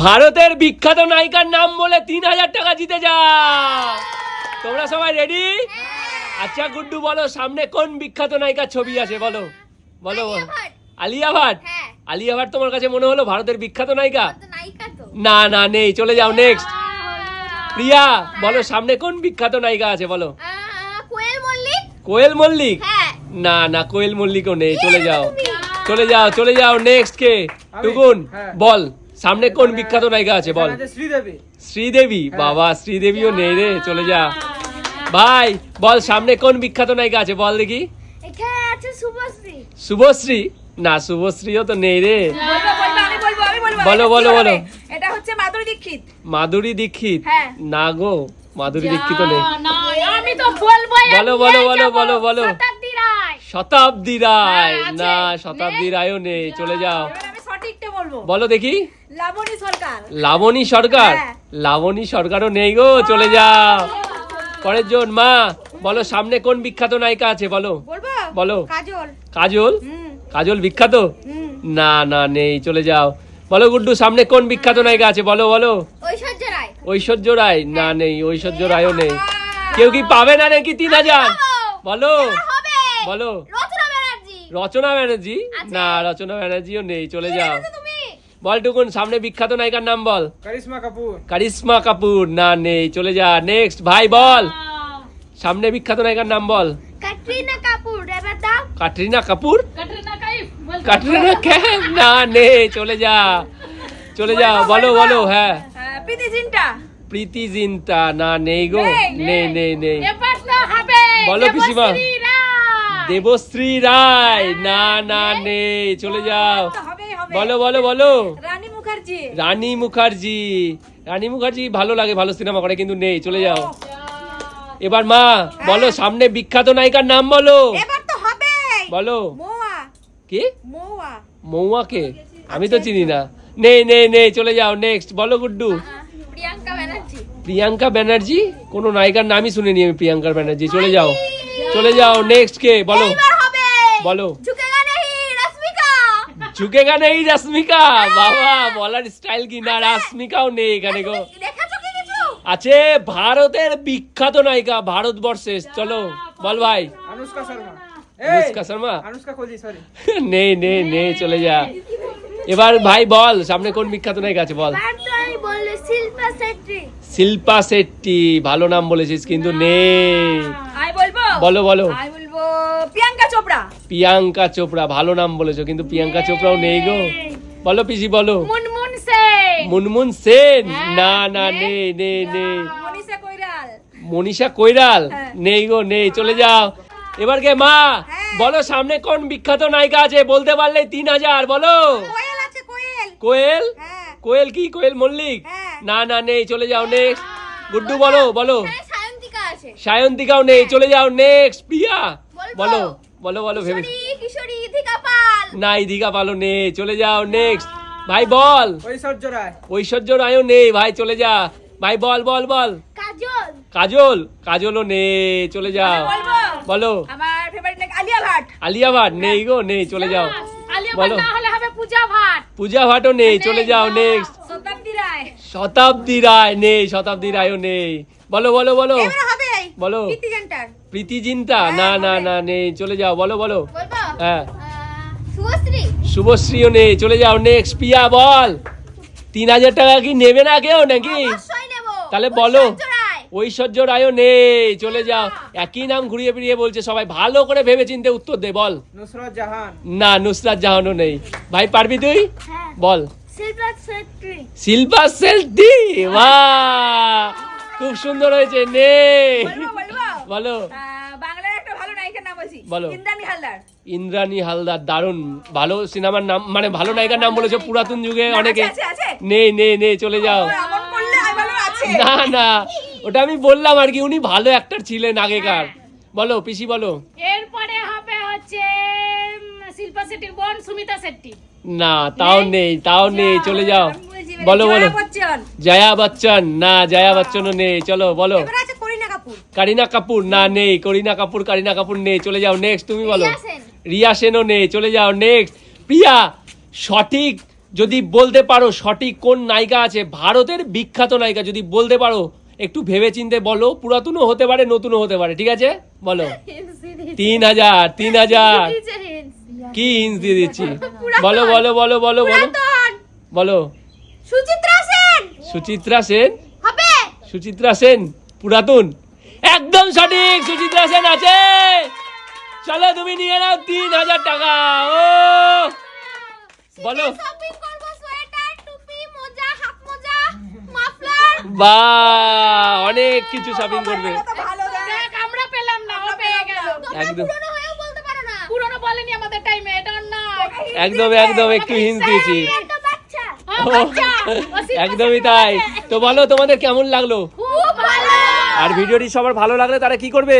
ভারতের বিখ্যাত নায়িকার নাম বলে তিন হাজার টাকা জিতে যা। তোমরা সবাই রেডি আচ্ছা গুড্ডু বলো সামনে কোন বিখ্যাত নায়িকার ছবি আছে? বলো বলো বলো। আলিয়া ভাট। হ্যাঁ। আলিয়া ভাট তোমার কাছে মনে হলো ভারতের বিখ্যাত নায়িকা? তো নায়িকা তো। না না নেই চলে যাও নেক্সট প্রিয়া বলো সামনে কোন বিখ্যাত নায়িকা আছে বলো। কোয়েল মল্লিক? কোয়েল মল্লিক? হ্যাঁ। না না কোয়েল মল্লিকও নেই চলে যাও। চলে যাও চলে যাও নেক্সট কে। টুকুন হ্যাঁ। বল। সামনে কোন বিখ্যাত নায়িকা আছে বল। শ্রীদেবী। শ্রীদেবী? বাবা শ্রীদেবীও নেই রে চলে যা। ভাই বল সামনে কোন বিখ্যাত নায়িকা আছে বল দেখি। শুভশ্রী। না শুভশ্রীও তো নেই রে। বলব বলব আমি বলব আমি বলব বলো, বলো, বলো। এটা হচ্ছে মাধুরী দীক্ষিত। মাধুরী দীক্ষিত? হ্যাঁ। না গো মাধুরী দীক্ষিত নেই। আমি তো বলব বলো বলো বলো বলো বলো শতাব্দী রায়। হ্যাঁ। না শতাব্দী রায়ও নেই চলে যাও। বলব? বলো দেখি। লাবণী সরকার। লাবণী সরকার? হ্যাঁ। লাবণী সরকারও নেই গো চলে যাও পরের জন মা বলো সামনে কোন বিখ্যাত নায়িকা আছে বলো। বলো। কাজল। কাজল? কাজল বিখ্যাত? না না নেই চলে যাও। বলো গুড্ডু সামনে কোন বিখ্যাত নায়িকা আছে বলো বলো। ঐশ্বর্য রায়। ঐশ্বর্য রায়? না নেই ঐশ্বর্য রায়ও নেই। কেউ কি পাবে না নাকি তিন হাজার? বলো। বলো। রচনা ব্যানার্জি। না রচনা ব্যানার্জিও নেই চলে যাও। বল টুকুন সামনে বিখ্যাত নায়িকার নাম বল। করিশ্মা কাপুর। কারিশ্মা কাপুর। না নেই চলে যা নেক্সট ভাই বল। সামনে বিখ্যাত নায়িকার নাম বল। ক্যাটরিনা কাপুর এবার দাও। কাটরিনা কাপুর? ক্যাটরিনা কাইফ ক্যাফ না নেই চলে যা। চলে যা বলো বলো হ্যাঁ। প্রীতি জিন্টা। প্রীতি জিন্তা না নেই গো। নেই, নেই। নেই নেই এবার তো হবে। বলো পিসিমা। দেবশ্রী রায়। না না নেই। চলে যাও। হবে। বলো বলো বলো। রানী মুখার্জি। রানী মুখার্জি। রানী মুখার্জি ভালো লাগে ভালো সিনেমা করে কিন্তু নেই চলে যাও। এবার মা বলো সামনে বিখ্যাত নায়িকার নাম বলো। এবার তো হবে বলো। মোয়া। কি? মোয়া। মৌয়াকে? আমি তো চিনি না। নেই নেই নেই চলে যাও নেক্সট বলো গুড্ডু। প্রিয়াঙ্কা ব্যানার্জি। প্রিয়াঙ্কা ব্যানার্জি? কোনো নায়িকার নামই শুনিনি আমি প্রিয়াঙ্কা ব্যানার্জি। চলে যাও। চলে যাও নেক্সট কে বলো। বলো। ঝুঁকেগা নেই রাশ্মিকা বাবা বলার স্টাইল কি? না রাশ্মিকাও নেই এখানে গো। দেখাছো কি কিছু? আছে ভারতের বিখ্যাত নায়িকা ভারতবর্ষে চলো বল ভাই। অনুষ্কা শর্মা। অনুষ্কা শর্মা? অনুষ্কা কোহলি সরি নেই নেই নেই চলে যা। এবার ভাই বল সামনে কোন বিখ্যাত নায়িকা আছে বল। শিল্পা শেট্টি। ভালো নাম বলেছিস কিন্তু নেই। বলব? বলো বলো। চোপড়া? প্রিয়াঙ্কা চোপড়া ভালো নাম বলেছ কিন্তু প্রিয়াঙ্কা চোপড়াও নেই গো। বলো পিসি বলো। মুনমুন সেন। মুনমুন সেন? না না নেই নেই নেই মনীষা কৈরাল। মনীষা কৈরাল? হ্যাঁ। নেই গো নেই চলে যাও। এবার কে মা? হ্যাঁ। বলো সামনে কোন বিখ্যাত নায়িকা আছে? বলতে পারলে তিন হাজার বলো। কোয়েল কোয়েল। হ্যাঁ। কি? কোয়েল মল্লিক? হ্যাঁ। না না নেই চলে যাও নেক্সট গুড্ডু বলো বলো। সায়ন্তিকাও নেই চলে যাও নেক্সট প্রিয়া। বলো। বলো বলো ভেবে কিশোরী দীঘা পাল না পালো নেই চলে যাও নেক্সট ভাই বল। ঐশ্বর্য রায়। ঐশ্বর্য রায়ও নেই ভাই চলে যা। ভাই বল বল বল। কাজল। কাজল কাজলও নেই চলে যাও বলো আমার ফেভারিট নাকি আলিয়া ভাট? আলিয়া ভাট নেই গো নেই চলে যাও। বলো। ভাট না হলে হবে পূজা ভাট। পূজা ভাটও নেই চলে যাও নেক্সট শতাব্দী রায়। শতাব্দী রায় নেই শতাব্দী রায়ও নেই। বলো বলো বলো। বলো। প্রীতি জিন্তা না না না নেই চলে যাও বলো বলো। হ্যাঁ। শুভশ্রী। শুভশ্রীও নেই চলে যাও নেক্সট পিয়া বল। তিন হাজার টাকা কি নেবে না কেউ নাকি? তাহলে বলো। ঐশ্বর্য রায়ও নেই চলে যাও। একই নাম ঘুরিয়ে ফিরিয়ে বলছে সবাই ভালো করে ভেবে চিন্তে উত্তর দে বল। নুসরত জাহান। না নুসরাত জাহানও নেই। ভাই পারবি তুই? হ্যাঁ। বল। শিল্পা সেলটি বাহ! খুব সুন্দর হয়েছে বলব। বলো। আহ, বাংলার একটা ভালো নায়িকার নাম বলছি। বলো। ইন্দ্রাণী হালদার। ইন্দ্রাণী হালদার দারুণ। ভালো সিনেমার নাম মানে ভালো নায়িকার নাম বলেছ পুরাতন যুগে অনেকে। নেই নেই নেই চলে যাও। না না ওটা আমি বললাম আর কি উনি ভালো অ্যাক্টর ছিলেন আগেকার। বলো পিসি বলো। এরপরে হবে হচ্ছে শিল্পা শেট্টির বোন সুমিতা শেট্টি। না তাও নেই তাও নেই চলে যাও। বলো বলো। জয়া বচ্চন না জয়া বচ্চনও নেই চলো বলো। করিনা কাপুর না নেই। করিনা কাপুর কারিনা কাপুর নেই। চলে যাও নেক্সট তুমি বলো। রিয়া সেনও নেই। চলে যাও নেক্সট প্রিয়া সঠিক যদি বলতে পারো সঠিক কোন নায়িকা আছে? ভারতের বিখ্যাত নায়িকা যদি বলতে পারো একটু ভেবে চিনতে বলো। পুরাতনও হতে পারে নতুনও হতে পারে। ঠিক আছে? বলো। তিন হাজার তিন হাজার। কি হিন্স দিয়ে দিচ্ছি? বলো বলো বলো বলো বলো। বলো। সুচিত্রা সেন। সুচিত্রা সেন? সুচিত্রা সেন পুরাতন। একদম সঠিক সুচিত্রা সেন আছে চলো তুমি নিয়ে নাও তিন হাজার টাকা ও বলো বা অনেক কিছু শপিং করবে আমরা পেলাম না ও পেয়ে গেল একদম পুরনো বলেনি আমাদের টাইমে এটা না একদম একদম একটু হিন্স দিয়েছি একদমই তাই তো বলো তোমাদের কেমন লাগল আর ভিডিওটি সবার ভালো লাগলে তারা কি করবে?